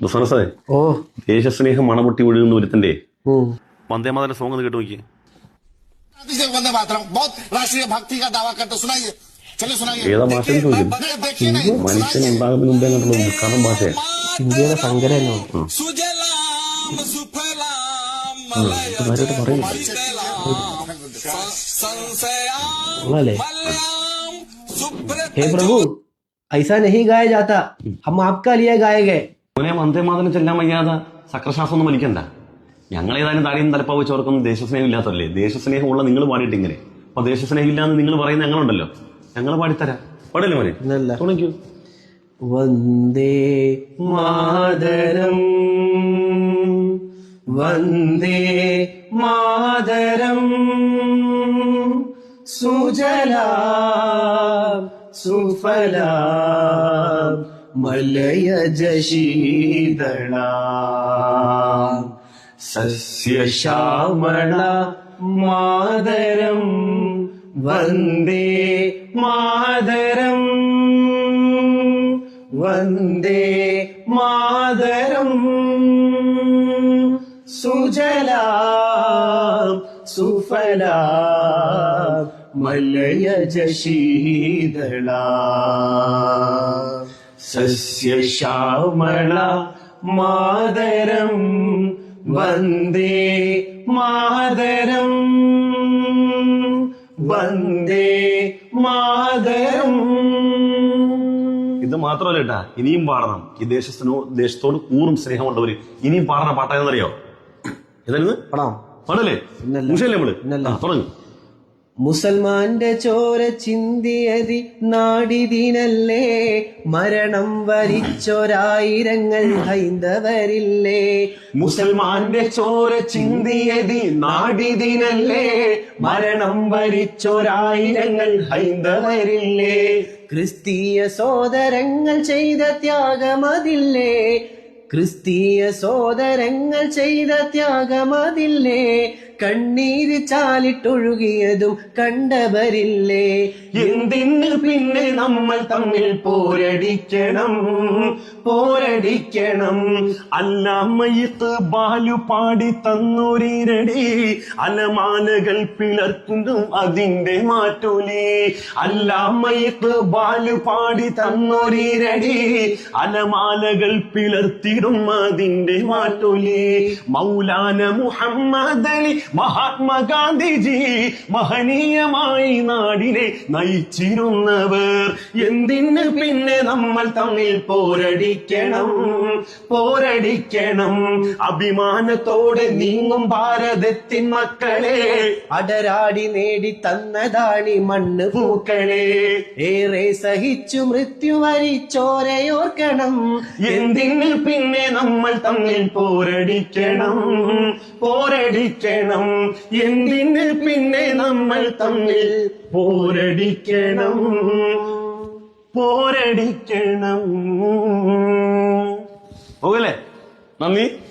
ബിസിനസ്സേ ഓ ദേശസ്നേഹം മണപൊട്ടി ഒഴുകുന്ന ഒരുത്തന്റെ ഉം. വന്ദേമാതര സോങ് ഒന്ന് കേട്ട് നോക്കിയേ से वंदे मातरम बहुत राष्ट्रीय भक्ति का दावा करते सुनाइए चलिए सुनाइए ഏതാ ഭാഷ देखिए, ചോദിക്കും बगैर देखिए ഹിന്ദു नहीं മനുഷ്യൻ ഉണ്ടാകുന്നതിന് മുമ്പേ കണ്ടുള്ള ഉദ്ഘാടനം ഭാഷയെ ഇന്ത്യയുടെ സങ്കര തന്നെയാണ് സുജലാം സുഫലാം കാര്യമായിട്ട് പറയില്ല ഉള്ളല്ലേ മലയാം हे प्रभु ऐसा नहीं गाया जाता हम आपका लिए गाए गए മോനെ വന്ദേമാതരം ചെല്ലാൻ വയ്യാതെ സക്രശ്വാസം ഒന്നും വലിക്കണ്ട ഞങ്ങൾ ഏതായാലും താടിയും തലപ്പാവ് വെച്ചവർക്കൊന്നും ദേശസ്നേഹം ഇല്ലാത്തല്ലേ ദേശസ്നേഹം ഉള്ള നിങ്ങൾ പാടിയിട്ട് ഇങ്ങനെ. അപ്പൊ ദേശസ്നേഹം ഇല്ലാന്ന് നിങ്ങൾ പറയുന്ന ഞങ്ങളുണ്ടല്ലോ. ഞങ്ങൾ പാടിത്തരാം. പാടില്ലേ മോനെ? തുടങ്ങിക്കൂ വന്ദേ മാതരം. വന്ദേ മാതരം. സുജലാം സുഫലാം. മലയജ ശീതളാം സസ്യശ്യാമള മാതരം വന്ദേ മാതരം. വന്ദേ മാതരം. സുജല സുഫല മലയജ ശീതളാം സസ്യശ്യാമള മാതരം. വന്ദേ മാതരം. വന്ദേ മാതരം. ഇത് മാത്രമല്ല കേട്ടാ ഇനിയും പാടണം. ഈ ദേശത്തിനോ ദേശത്തോട് കൂറും സ്നേഹമുള്ളവര് ഇനിയും പാടണ പാട്ടായെന്നറിയോ ഇതായിരുന്നു പാടാം. പാടല്ലേ? നമ്മൾ? പിന്നല്ല. മുസൽമാന്റെ ചോര ചിന്തിയതി നാടിതിനല്ലേ? മരണം വരിച്ചൊരായിരങ്ങൾ ഹൈന്ദവരില്ലേ? മുസൽമാന്റെ ചോര ചിന്തിയതി നാടിതിനല്ലേ? മരണം വരിച്ചൊരായിരങ്ങൾ ഹൈന്ദവരില്ലേ? ക്രിസ്തീയ സോദരങ്ങൾ ചെയ്ത ത്യാഗമതില്ലേ? ക്രിസ്തീയ സോദരങ്ങൾ ചെയ്ത ത്യാഗമതില്ലേ? കണ്ണീര് ചാലിട്ടൊഴുകിയതും കണ്ടവരില്ലേ? എന്തിന് പിന്നെ നമ്മൾ തമ്മിൽ പോരടിക്കണം? പോരടിക്കണം. അല്ലാമയത്ത് ബാലു പാടി തന്നൊരീരടി. അലമാലകൾ പിളർക്കുന്നു അതിന്റെ മാറ്റൊലി. അല്ലാമയത്ത് ബാലു പാടി തന്നൊരീരടി. അലമാലകൾ പിളർത്തിടും അതിന്റെ മാറ്റൊലി. മൗലാന മുഹമ്മദ് അലി മഹാത്മാഗാന്ധിജി മഹനീയമായി നാടിനെ നയിച്ചിരുന്നവർ. എന്തിന് പിന്നെ നമ്മൾ തമ്മിൽ പോരടിക്കണം? പോരടിക്കണം. അഭിമാനത്തോടെ നീങ്ങും ഭാരതത്തിൻ മക്കളെ. അടരാടി നേടി തന്നതാണി മണ്ണ് പൂക്കളെ. ഏറെ സഹിച്ചു മൃത്യു വരിച്ചോരയോർക്കണം എന്തിന് പിന്നെ നമ്മൾ തമ്മിൽ പോരടിക്കണം? പോരടിക്കണം. എന്തിന് പിന്നെ നമ്മൾ തമ്മിൽ പോരടിക്കണം? പോരടിക്കണം. പോകല്ലേ? നന്ദി.